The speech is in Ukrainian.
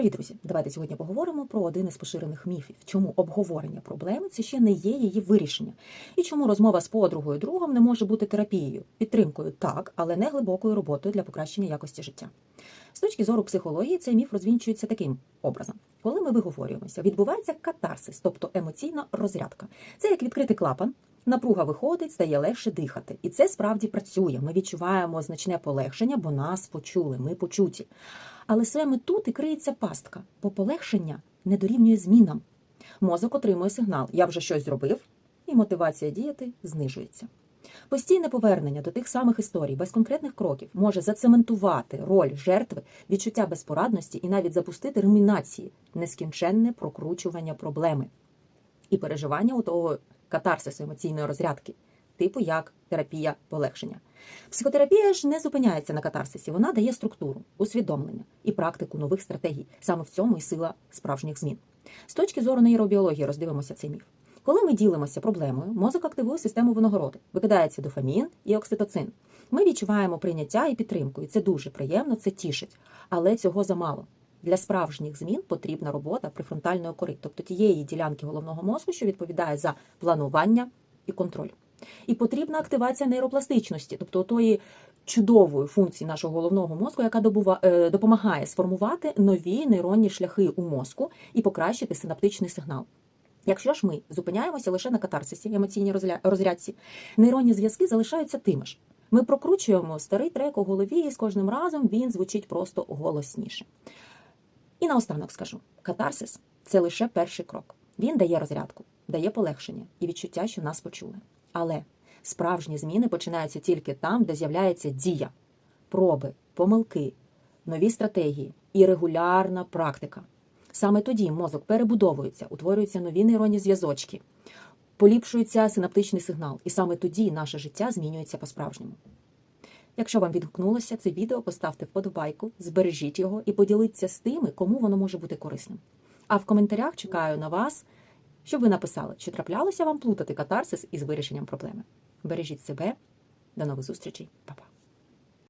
Привіт, друзі! Давайте сьогодні поговоримо про один із поширених міфів, чому обговорення проблеми це ще не є її вирішення, і чому розмова з подругою другом не може бути терапією, підтримкою так, але не глибокою роботою для покращення якості життя. З точки зору психології, цей міф розвінчується таким образом: коли ми виговорюємося, відбувається катарсис, тобто емоційна розрядка. Це як відкритий клапан. Напруга виходить, стає легше дихати, і це справді працює. Ми відчуваємо значне полегшення, бо нас почули, ми почуті. Але саме тут і криється пастка, бо полегшення не дорівнює змінам. Мозок отримує сигнал: я вже щось зробив, і мотивація діяти знижується. Постійне повернення до тих самих історій без конкретних кроків може зацементувати роль жертви, відчуття безпорадності і навіть запустити румінації, нескінченне прокручування проблеми і переживання у того катарсису емоційної розрядки, типу як терапія полегшення. Психотерапія ж не зупиняється на катарсисі, вона дає структуру, усвідомлення і практику нових стратегій. Саме в цьому і сила справжніх змін. З точки зору нейробіології роздивимося цей міф. Коли ми ділимося проблемою, мозок активує систему винагороди, викидається дофамін і окситоцин. Ми відчуваємо прийняття і підтримку, і це дуже приємно, це тішить. Але цього замало. Для справжніх змін потрібна робота префронтальної кори, тобто тієї ділянки головного мозку, що відповідає за планування і контроль. І потрібна активація нейропластичності, тобто тої чудової функції нашого головного мозку, яка е, допомагає сформувати нові нейронні шляхи у мозку і покращити синаптичний сигнал. Якщо ж ми зупиняємося лише на катарсисі, емоційній розрядці, нейронні зв'язки залишаються тими ж. Ми прокручуємо старий трек у голові, і з кожним разом він звучить просто голосніше. І наостанок скажу: катарсис це лише перший крок. Він дає розрядку, дає полегшення і відчуття, що нас почули. Але справжні зміни починаються тільки там, де з'являється дія, проби, помилки, нові стратегії і регулярна практика. Саме тоді мозок перебудовується, утворюються нові нейронні зв'язочки, поліпшується синаптичний сигнал, і саме тоді наше життя змінюється по-справжньому. Якщо вам відгукнулося це відео, поставте вподобайку, збережіть його і поділіться з тими, кому воно може бути корисним. А в коментарях чекаю на вас, щоб ви написали, чи траплялося вам плутати катарсис із вирішенням проблеми. Бережіть себе, до нових зустрічей, Па-па.